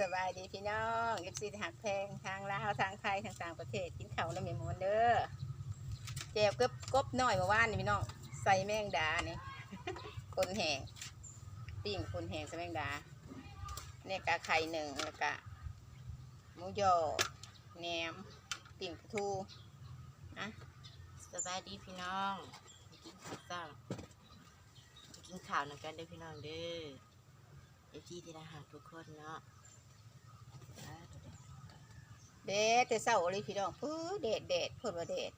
สบายดีพี่น้องเอฟซีหักแพงทางลาวทางไทยทางต่างประเทศกินข้าวแล้วเมีมวนเด้อเจ็บกบกบน้อยเมื่อวานนี่พี่น้องใส่แมงดาเนี่ยคนแหงปิ้งคนแหงใส่แมงดาเนี่ยกะไข่หนึ่งแล้วก็หมูยอแหนมปิ้งปลาทูนะสบายดีพี่น้องกินข้าวจ้ากินข้าวนำกันเด้อพี่น้องเด้อเอจีที่ได้หาทุกคนเนาะ เด็ดแต่เศร้าเลยพี่น้องปื้อเด็ดเด็ดเพิ่นว่าเด็ด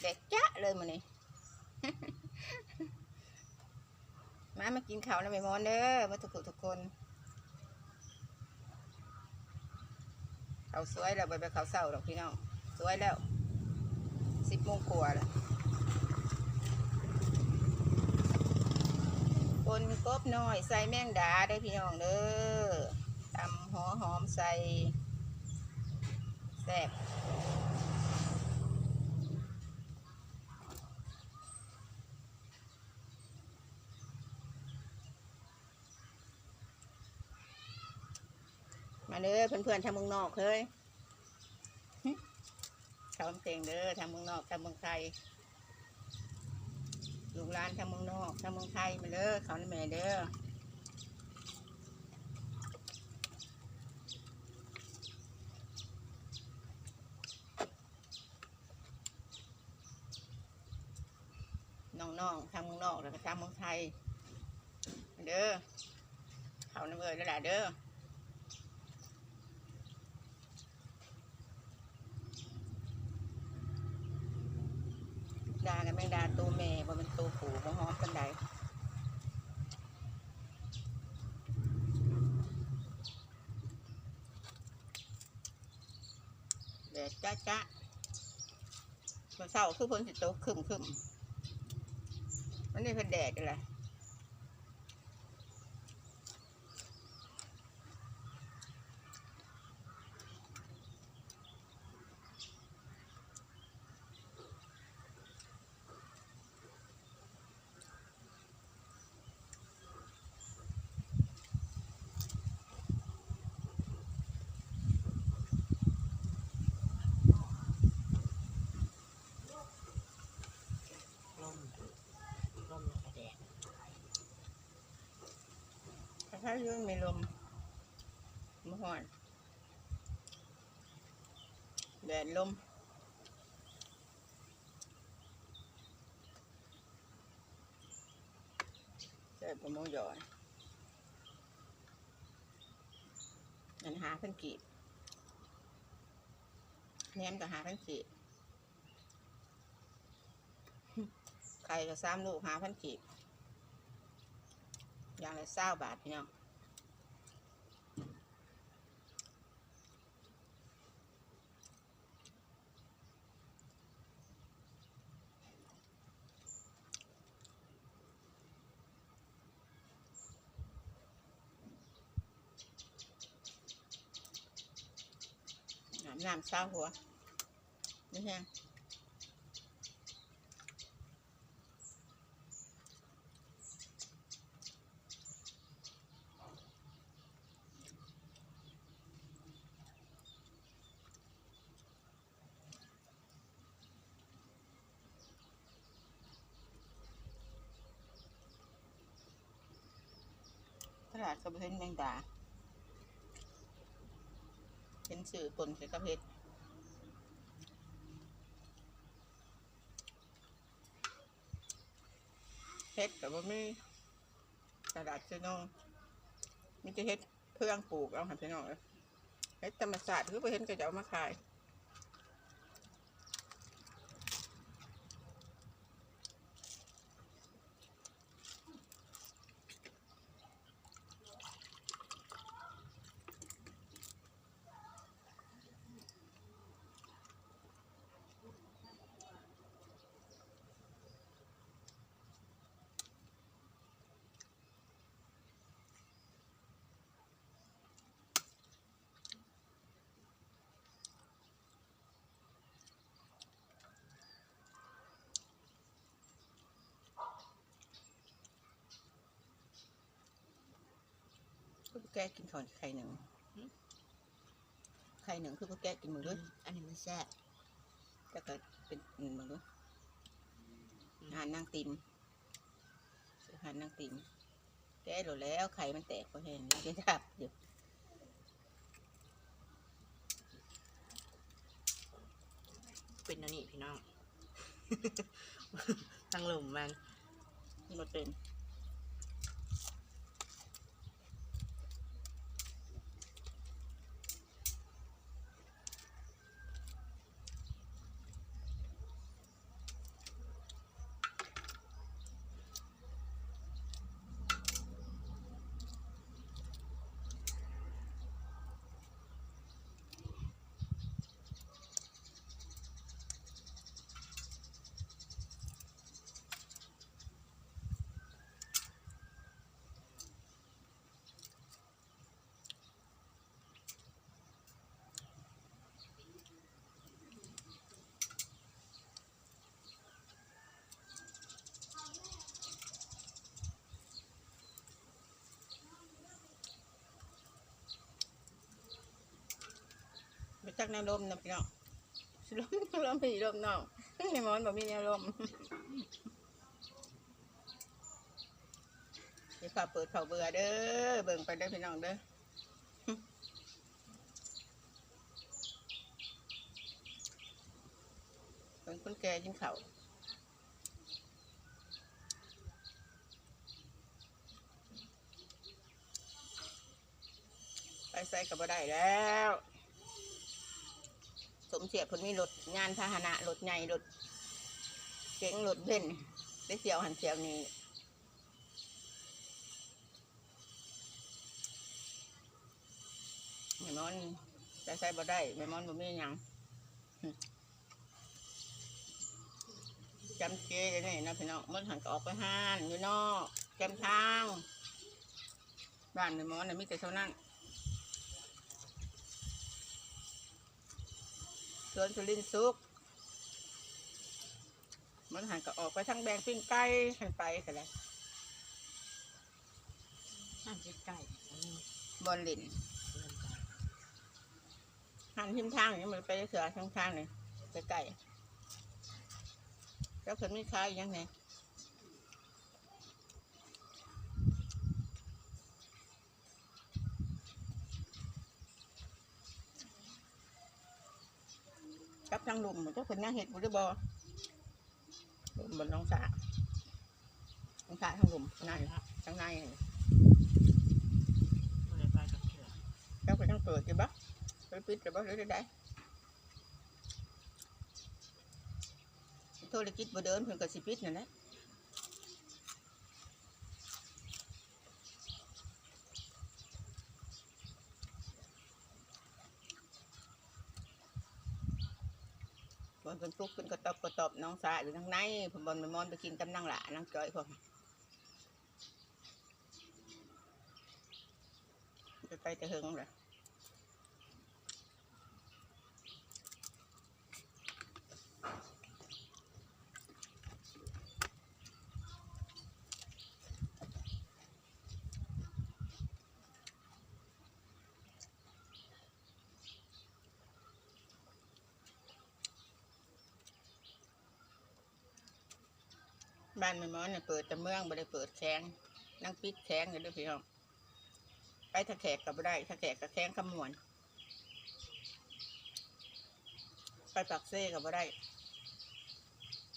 เด็ดจ้ะเลยมื้อนี้มามากินข้าวแล้วแม่มอนเด้อมาทุกคนทุกคนเขาสวยแล้วไปไปเขาเศร้าดอกพี่น้องสวยแล้วสิบโมงกว่าแล้วคนกบน้อยใส่แมงดาได้พี่น้องเด้อ ตำหัวหอมใส่แซ่บมาเด้อเพื่อนๆทางเมืองนอกเฮ้ยหึเขาเพลงเด้อทางเมืองนอกทางเมืองไทยลูกหลานทางเมืองนอกทางเมืองไทยมาเด้อเขาในแม่เด้อ น้องๆทางเมืองนอกแล้วก็ทางเมืองไทย เด้อเขาน้ำเอ่ยแล้วล่ะเด้อดากันแมงดาตัวแม่บ่เป็นตัวผู้บ่หอมปันใดเด็ดจ้าจ้าเมื่อเช้าคือฝนสิตกครึมครึ มันนี่เป็นแดดอะไรลมลมแล้วก็แดด ถ้าเรื่องไม่ลมม่ห่อนแดดลมใส่ประมงหยอนนันหาเพันกีบแหนมก็หาเพันกีบไข่ก็สามลูกหาเพันกีบอย่างละเศร้าบาทพี่น้อง น้ำน้ำเศร้าหัวนี่แห้งตลาดกระเพ็นแมงดา นสื่อปนใส่กระเพชรเฮ็ดแต่ว่าไม่กระดาษเจนองมีจะเฮ็ดเพื่องปลูกเอาหันไปนองเฮ็ดธรรมศาสตร์คือไปเห็นก็จะเอามาขาย แก้กินข้าวไข่หนึ่งไข่หนึ่งคือพวกแก้กินมึงด้วยอันนี้มันแซ่บแต่ก็เป็นมึงด้วยอาหารนางติมอาหารนางติมแก้หลดแล้วไข่มันแตกก็เห็นเดี๋ยวจับเดี๋ยวเป็นอันนี้พี่น้องทั้งหลุมมันมันเป็น จักแนวลมนะพี่น้องลมลมมีลมน้องในหมอนบอกมีแนวลมเดี๋ยวข้าเปิดเผาเบื่อเด้อเบิ่งไปเด้อพี่น้องเด้อเบิ่งคนแก่กินข้าวไปใส่กับบ่ได้แล้ว สมเสียผลมีรถงานพาหนะรถใหญ่รถเก๋งรถเบนได้เสียวหันเสียวนี้แม่มอนได้ใส่บ่ได้แม่มอนบ่มีหยังจำเจนี่นะพี่น้องมันหันก็ออกไปห้านอยู่นอกแกมทางบ้านแม่มอนน่ะมีแต่เท่านั้น สวนสุรินทร์สุก มันหันก็ออกไปทางแบงปิ้งไก่หันไปกันเลยน่าจะไก่อันนี้บอลลินเริ่มไก่หันทิมทางนี่มันไปเสือทางทางนี่ไปไก่แล้วเพิ่นมีขายอีกอยังไงกับทาง ลุมมันก็เพิ่นยังเห็ดบุรีบอลุมบนน้องสาน้องสาทางลุมในทางในนี่ก็เลยไปกับเถื่อเจ้าก็ต้องเปิดอยู่บ่ไปปิดอยู่บ่หรือได้ธุรกิจบ่เดินเพิ่นก็สิปิดนั่นแหละ บนเป็นปลุกเป็นกระตอบกระตอบน้องสาอยู่ทางไนผมบอลไปมอนไปกินตำนั่งหละนั่งจอยผมไปไปแต่เฮงเลย บ้านแม่หมอนเนี่ยเปิดแต่เมืองไม่ได้เปิดแข้งนั่งปิดแข้งอยู่ด้วยพี่น้องไปถ้าแขกก็ไม่ได้ถ้าแขกก็แข้งขมวนไปปักเซ่ก็ไม่ได้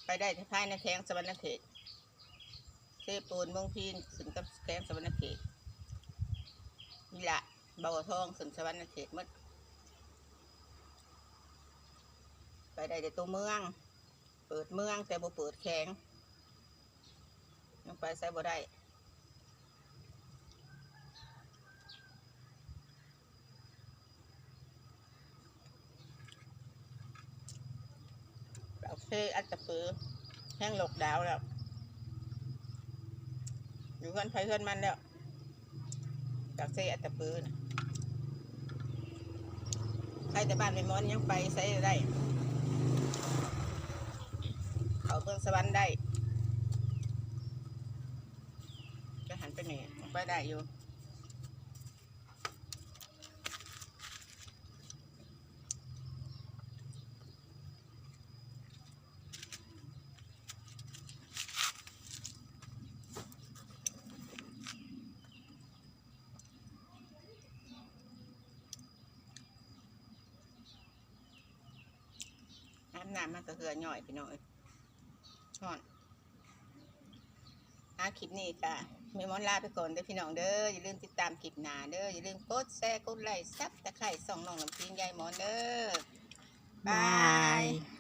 ไปได้ที่ภายในแข้งสวรรณเขตเซ่ปูนมงพีนถึงกับแข้งสวรรณเขตนี่ละเบาทองถึงสวรรณเขตมดไปได้แต่ตัวเมือง เปิดเมืองแต่บ่เปิดแข้ง ยังไปใส่บ่ได้เราเซอัตตะปือแห้งหลกดาวแล้ว อยู่กันไฟเพื่อนมันแล้วจากเซอัตตะปือนะใครแต่บ้านไม่มอนยังไปใส่ได้ เขาเมืองสวรรค์ได้ หันไปนี่ไปได้อยู่น้ำมันก็เหือหน่อยไปหน่อยห่อนอาคลิปนี้ก็ มีมอนลาไปก่อนเด้อพี่น้องเด้ออย่าลืมติดตามคลิปหน้าเด้ออย่าลืมกดแชร์กดไลค์ซับตะไคร่ส่องน้องน้ำพิงยายหมอนเด้อบายาย